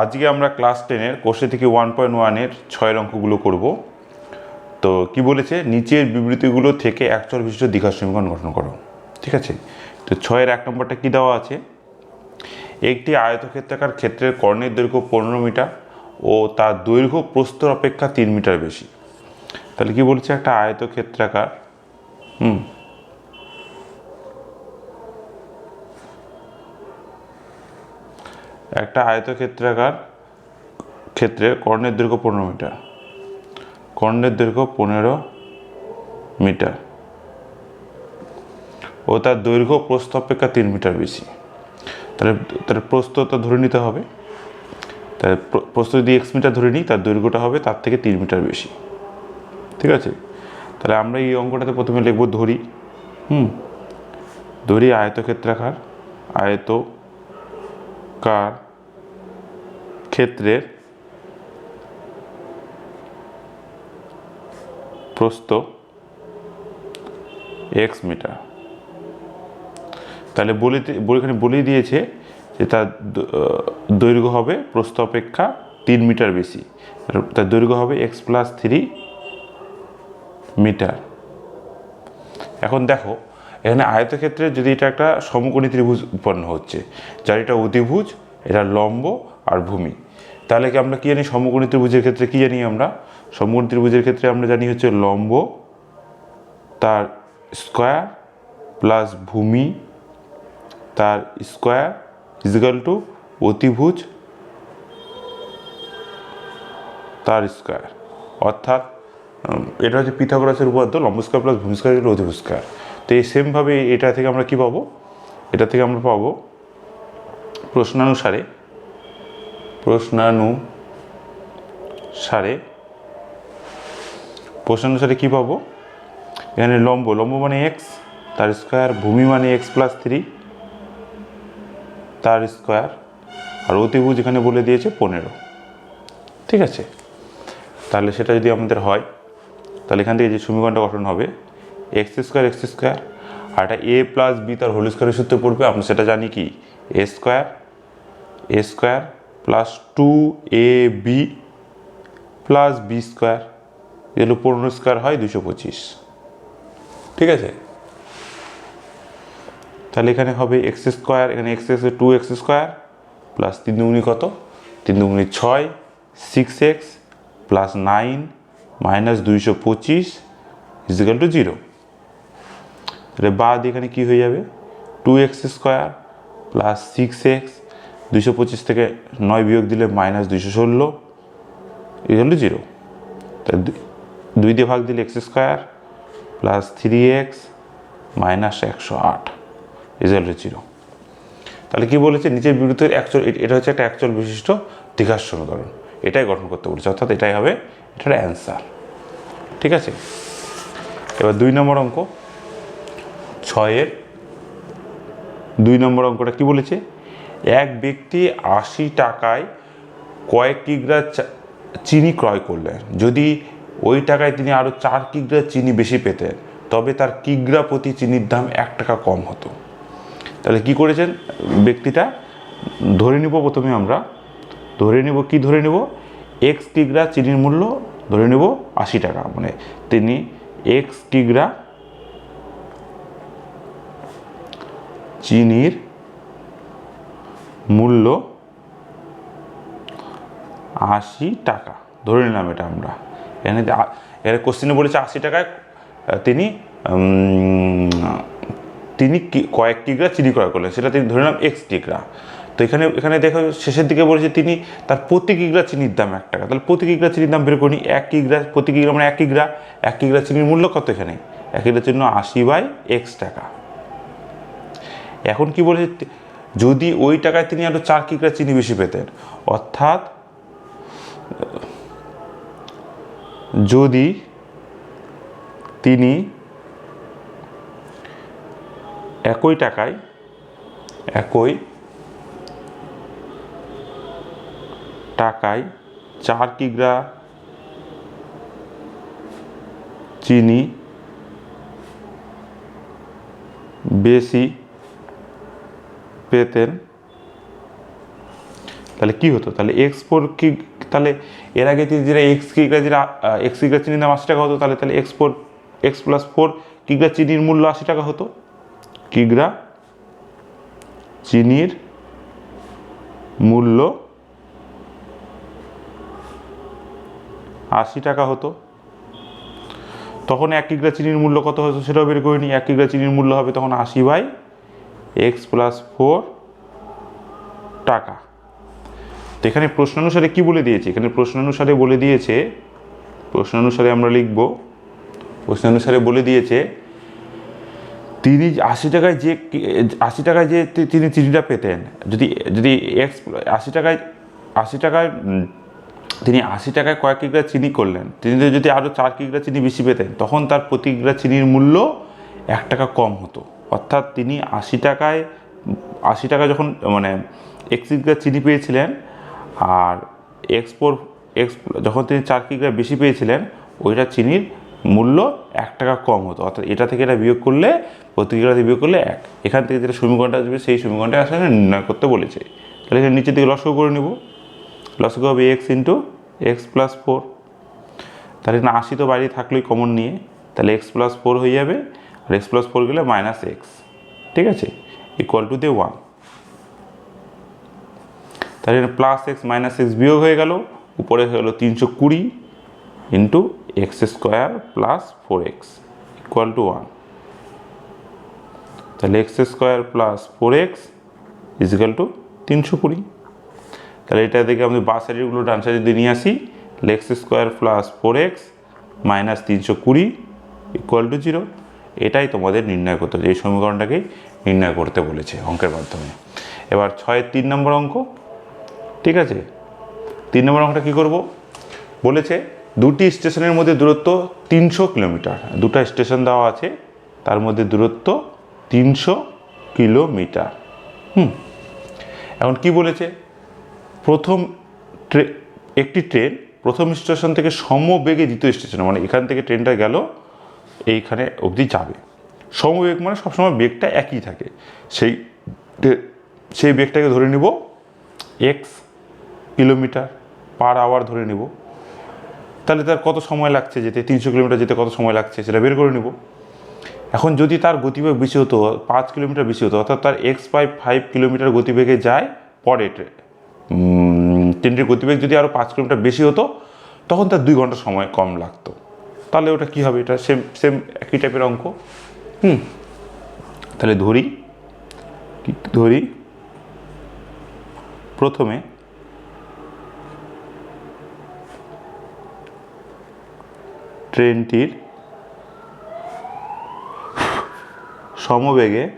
আজকে আমরা ক্লাস টেনের কোষে থেকে ওয়ান পয়েন্ট ওয়ানের ছয়ের অঙ্কগুলো করব। তো কি বলেছে? নিচের বিবৃতিগুলো থেকে একচল বিশিষ্ট দীঘার সমীকরণ গঠন করো। ঠিক আছে? তো ছয়ের এক নম্বরটা কী দেওয়া আছে? একটি আয়তক্ষেত্রাকার ক্ষেত্রের কর্ণের দৈর্ঘ্য পনেরো মিটার ও তার দৈর্ঘ্য প্রস্তর অপেক্ষা তিন মিটার বেশি। তাহলে কি বলছে? একটা আয়তক্ষেত্রাকার, হুম একটা আয়তক্ষেত্রাকার ক্ষেত্রে কর্ণের দৈর্ঘ্য পনেরো মিটার। কর্ণের দৈর্ঘ্য পনেরো মিটার। ও তার দৈর্ঘ্য প্রস্থ অপেক্ষা তিন মিটার বেশি। তাহলে, তার প্রস্থ তো ধরে নিতে হবে। প্র- প্রস্থ যদি এক্স মিটার ধরে নিই, তার দৈর্ঘ্যটা হবে তার থেকে তিন মিটার বেশি। ঠিক আছে? তাহলে আমরা এই অঙ্কটাতে প্রথমে লিখব ধরি। হুম? ধরি আয়তক্ষেত্রাকার আয়ত কার ক্ষেত্রের প্রস্থ এক্স মিটার। তাহলে বলে বলে- এখানে বলেই দিয়েছে যে তার দৈর্ঘ্য হবে প্রস্থ অপেক্ষা তিন মিটার বেশি। তার দৈর্ঘ্য হবে এক্স প্লাস থ্রি মিটার। এখন দেখো, এখানে আয়তক্ষেত্রে যদি এটা একটা সমকোণী ত্রিভুজ উৎপন্ন হচ্ছে, যার এটা অতিভুজ এটা লম্ব আর ভূমি। তাহলে কি আমরা কি জানি? সমকোণী ত্রিভুজের ক্ষেত্রে কি জানি আমরা? সমকোণী ত্রিভুজের ক্ষেত্রে আমরা জানি হচ্ছে লম্ব, তার স্কোয়ার প্লাস ভূমি, তার স্কোয়ার ইজিক্যাল টু অতিভুজ, তার স্কোয়ার অর্থাৎ এটা হচ্ছে পিথাগোরাসের উপপাদ্য, লম্ব স্কোয়ার প্লাস ভূমি স্কোয়ার অতিভুজ স্কোয়ার তো এই সেমভাবে এটা থেকে আমরা কি পাবো? এটা থেকে আমরা পাবো প্রশ্নানুসারে প্রশ্নানুসারে প্রশ্নানুসারে কী পাবো? এখানে লম্ব লম্ব মানে এক্স তার স্কোয়ার ভূমি মানে এক্স প্লাস থ্রি তার স্কোয়ার আর অতিভুজ এখানে বলে দিয়েছে পনেরো। ঠিক আছে? তাহলে সেটা যদি আমাদের হয়, তাহলে এখান থেকে যে সমীকরণটা গঠন হবে এক্স স্কোয়ার এক্স স্কোয়ার আর এটা এ প্লাস বি তার হোল স্কোয়ারের সূত্রে পড়বে, আমরা সেটা জানি কি? A square a square plus two a b plus b square এগুলো পনেরো স্কোয়ার হয় দুশো পঁচিশ। ঠিক আছে? তাহলে এখানে হবে এক্স স্কোয়ার এখানে x x two x square plus তিন দুগুনি কত? তিন দুগুনি ছয় six x plus nine minus দুইশো পঁচিশ ইজিক্যাল টু জিরো তাহলে বাদ এখানে কি হয়ে যাবে? Two x square plus six x দুইশো পঁচিশ থেকে নয় বিয়োগ দিলে মাইনাস দুইশো ষোলো ইজিক্যাল টু জিরো। দুই- দিয়ে ভাগ দিলে x square plus three x minus একশো আট ইজিক্যাল টু জিরো। তাহলে কি বলেছে? নিচের বিরুদ্ধে একচল এটা হচ্ছে একটা অ্যাকচুয়াল বিশিষ্ট দীঘার সমীকরণ এটাই গঠন করতে বলেছে, অর্থাৎ এটাই হবে, এটার অ্যান্সার ঠিক আছে? এবার দুই নম্বর অঙ্ক, ছয়ের। দুই নম্বর অঙ্কটা কি বলেছে? এক ব্যক্তি আশি টাকায় কয়েক কিগ্রা চিনি ক্রয় করলেন। যদি ওই টাকায় তিনি আরও চার কিগ্রা চিনি বেশি পেতেন, তবে তার কিগ্রা প্রতি চিনির দাম এক টাকা কম হতো। তাহলে কি করেছেন ব্যক্তিটা? ধরে নিব প্রথমে আমরা। ধরে নিব, কি ধরে নেব? এক্স কিগ্রা চিনির মূল্য ধরে নেব আশি টাকা। মানে তিনি এক্স কিগ্রা চিনির মূল্য আশি টাকা। ধরে নিলাম এটা আমরা। এখানে এখানে কোশ্চেনে বলেছে আশি টাকায় তিনি তিনি কয়েক কিগ্রা চিনি ক্রয় করলেন। সেটা তিনি ধরে নিলাম এক্স টিকরা। তো এখানে এখানে দেখো শেষের দিকে বলেছে তিনি তার প্রতি কিগ্রা চিনির দাম এক টাকা। তাহলে প্রতি কিগ্রা চিনির দাম বের করি, এক কিগ্রা প্রতি কিগ্রা মানে এক কিগ্রা এক কিগ্রা চিনির মূল্য কত এখানে? এক কিগ্রা চিহ্ন আশি বাই এক্স টাকা। এখন কি বলেছে যদি ওই টাকায় তিনি আরও চার কিগ্রা চিনি বেশি পেতেন? অর্থাৎ, যদি তিনি একই টাকায় একই টাকায় চার কিগ্রা চিনি বেশি পেতেন, তাহলে কি হতো? তাহলে এক্স ফোর কি, তাহলে এর আগে যেটা এক্স কিগ্রা যেটা এক্স কিগ্রা চিনির দাম আশি টাকা হতো, তাহলে তাহলে x four x plus four কিগ্রা চিনির মূল্য আশি টাকা হতো? কিগ্রা চিনির মূল্য আশি টাকা হতো। তখন এক কিগ্রা চিনির মূল্য কত হতো সেটাও বের করে নিই, এক কিগ্রা চিনির মূল্য হবে তখন আশি বাই এক্স প্লাস ফোর টাকা। তো এখানে প্রশ্নানুসারে কি বলে দিয়েছে? এখানে প্রশ্নানুসারে বলে দিয়েছে প্রশ্নানুসারে আমরা লিখব প্রশ্নানুসারে বলে দিয়েছে তিনি আশি টাকায় যে আশি টাকায় যে তিনি চিনিটা পেতেন, যদি যদি এক্স আশি টাকায় আশি টাকায়, তিনি আশি টাকায় কয়েক কিগ্রা চিনি করলেন, তিনি যদি আরও চার কিগ্রা চিনি বেশি পেতেন, তখন তার প্রতি কিগ্রা চিনির মূল্য এক টাকা কম হতো। অর্থাৎ তিনি আশি টাকায়, আশি টাকা যখন মানে এক্স কিগ্রা চিনি পেয়েছিলেন আর এক্সপোর এক্স যখন তিনি চার কিগ্রা বেশি পেয়েছিলেন, ওইটা চিনির মূল্য এক টাকা কম হতো। অর্থাৎ এটা থেকে এটা বিয়োগ করলে প্রতি কিগ্রা থেকে বিয়োগ করলে এক। এখান থেকে যেটা সমীকরণটা আসবে, সেই সমীকরণটা আসলে নির্ণয় করতে বলেছে। তাহলে এখানে নিচের দিকে লসও করে নেব। লসগো হবে x into x plus four তাহলে না আশি তো বাইরে থাকলেই কমন নিয়ে। তাহলে এক্স প্লাস ফোর হয়ে যাবে। আর এক্স প্লাস ফোর গেলে মাইনাস এক্স, ঠিক আছে? ইকুয়াল টু দে ওয়ান তাহলে প্লাস এক্স মাইনাস এক্স বিয়োগ হয়ে গেল, উপরে হয়ে গেলো তিনশো কুড়ি into x square plus four x equal to one তাহলে x square plus four x equal to তিনশো কুড়ি। তাহলে এটা থেকে আমি বাঁ সাইডগুলো ডান সাইডে দিয়ে নিয়ে আসি। X square plus four x minus তিনশো কুড়ি ইকুয়াল টু জিরো এটাই তোমাদের নির্ণয় করতে হবে। এই সমীকরণটাকে নির্ণয় করতে বলেছে অঙ্কের মাধ্যমে। এবার ছয়ের তিন নম্বর অঙ্ক, ঠিক আছে? তিন নম্বর অঙ্কটা কী করব? বলেছে দুটি স্টেশনের মধ্যে দূরত্ব তিনশো কিলোমিটার। দুটো স্টেশন দেওয়া আছে, তার মধ্যে দূরত্ব তিনশো কিলোমিটার। হুম। এখন কি বলেছে? প্রথম ট্রে, একটি ট্রেন প্রথম স্টেশন থেকে সমবেগে দ্বিতীয় স্টেশনে মানে এখান থেকে ট্রেনটা গেল এইখানে অবধি যাবে। সমবেগ মানে সবসময় বেগটা একই থাকে। সেই সেই বেগটাকে ধরে নিব এক্স কিলোমিটার পার আওয়ার ধরে নিব। তাহলে তার কত সময় লাগছে যেতে? তিনশো কিলোমিটার যেতে কত সময় লাগছে সেটা বের করে নিব। এখন যদি তার গতিবেগ বেশি হতো পাঁচ কিলোমিটার বেশি হতো অর্থাৎ তার এক্স ফাইভ ফাইভ কিলোমিটার গতিবেগে যায় পরে ট্রে- উম, ট্রেনটির গতিবেগ যদি আরও পাঁচ কিলোমিটার বেশি হতো তখন তার দুই ঘণ্টা সময় কম লাগতো। তাহলে ওটা কী হবে? এটা সেম সেম একই টাইপের অঙ্ক। হুম। তাহলে ধরি ধরি? প্রথমে ট্রেনটির সমবেগে,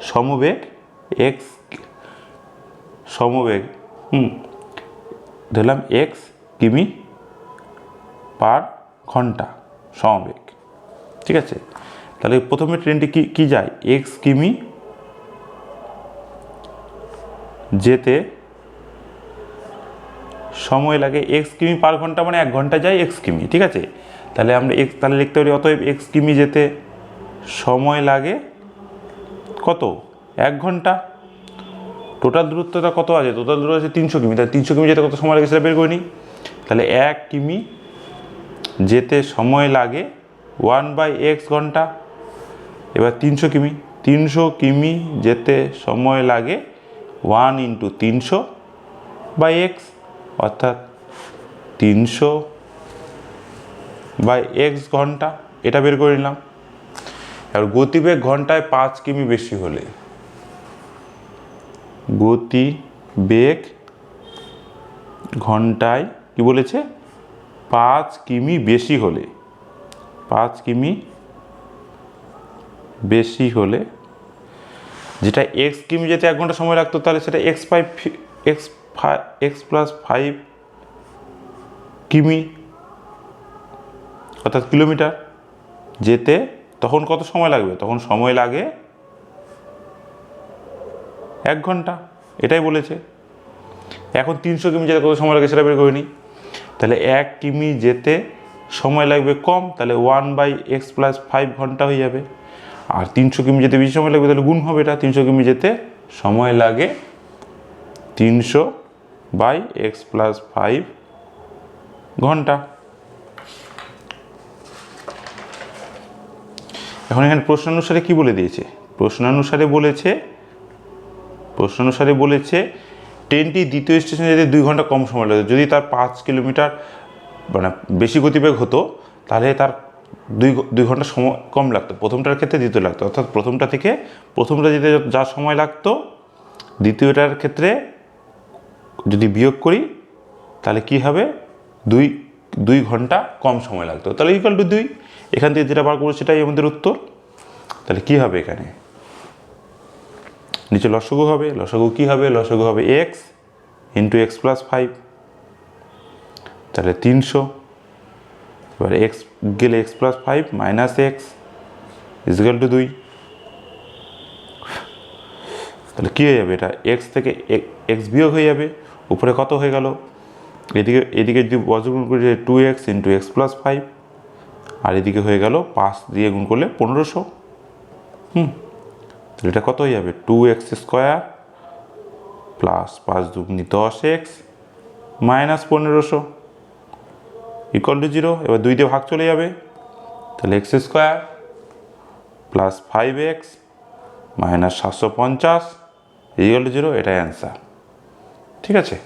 সমবেগ এক্স সমবেগ, হুম, ধরলাম এক্স কিমি, পার ঘণ্টা সমবেগ। ঠিক আছে? তাহলে প্রথমে ট্রেনটি কি কি যায়? এক্স কিমি যেতে সময় লাগে এক্স কিমি পার ঘণ্টা মানে এক ঘণ্টা যায় এক্স কিমি, ঠিক আছে? তাহলে আমরা এক্স তাহলে লিখতে পারি অতএব এক্স কিমি যেতে সময় লাগে কত? এক ঘণ্টা। টোটাল দূরত্বটা কত আছে? টোটাল দূরত্ব আছে তিনশো কিমি, তাহলে তিনশো কিমি যেতে কত সময় লাগে সেটা বের করে নিই। তাহলে এক কিমি যেতে সময় লাগে ওয়ান বাই এক্স ঘণ্টা, এবার তিনশো কিমি তিনশো কিমি যেতে সময় লাগে ওয়ান ইন্টু তিনশো বাই এক্স অর্থাৎ তিনশো বাই এক্স ঘণ্টা, এটা বের করে নিলাম। এবার গতিবেগ ঘন্টায় পাঁচ কিমি বেশি হলে গতি বেগ ঘন্টায় কি বলেছে? পাঁচ কিমি বেশি হলে, পাঁচ কিমি বেশি হলে, যেটা এক্স কিমি যেতে এক ঘণ্টা সময় লাগতো, তাহলে সেটা x five x five x plus five কিমি, অর্থাৎ কিলোমিটার যেতে তখন কত সময় লাগবে? তখন সময় লাগে এক ঘণ্টা, এটাই বলেছে। এখন তিনশো কিমি যেতে কত সময় লাগে সেটা বের করে নিই তাহলে এক কিমি যেতে সময় লাগবে কম, তাহলে one by x plus five ঘণ্টা হয়ে যাবে। আর তিনশো কিমি যেতে বেশি সময় লাগবে, তাহলে গুণ হবে এটা। তিনশো কিমি যেতে সময় লাগে তিনশো বাই এক্স প্লাস ফাইভ ঘণ্টা। এখন এখানে প্রশ্নানুসারে কি বলে দিয়েছে? প্রশ্নানুসারে বলেছে প্রশ্নানুসারে বলেছে ট্রেনটি দ্বিতীয় স্টেশনে যেতে দুই ঘণ্টা কম সময় লাগে যদি তার পাঁচ কিলোমিটার মানে বেশি গতিবেগ হতো, তাহলে তার দুই দুই ঘণ্টা সময় কম লাগতো। প্রথমটার ক্ষেত্রে দ্বিতীয় লাগতো। অর্থাৎ প্রথমটা থেকে প্রথমটা যেতে যা সময় লাগতো, দ্বিতীয়টার ক্ষেত্রে যদি বিয়োগ করি, তাহলে কি হবে? দুই দুই ঘণ্টা কম সময় লাগতো। তাহলে ইকাল টু দুই। এখান থেকে যেটা বার করব সেটাই আমাদের উত্তর। তাহলে কি হবে এখানে? নিচে লসগু হবে, লসগু কি হবে? লসগু হবে x into x plus five তাহলে তিনশো। এবার এক্স গেলে x plus five minus x equal to দুই। তাহলে কী হয়ে যাবে এটা? এক্স থেকে এক্স বিয়োগ হয়ে যাবে। উপরে কত হয়ে গেল? এদিকে এদিকে যদি বজ্রগুণ করি two x into x plus five আর এদিকে হয়ে গেল পাঁচ দিয়ে গুণ করলে পনেরোশো। হুম। তাহলে এটা কত হয়ে যাবে টু এক্স স্কোয়ার প্লাস পাঁচ দুগুনি দশ এক্স মাইনাস পনেরোশো ইকুয়াল টু জিরো এবার দুই দিয়ে ভাগ চলে যাবে। তাহলে x square plus five x minus সাতশো পঞ্চাশ ইকুয়াল টু জিরো এটাই অ্যান্সার ঠিক আছে?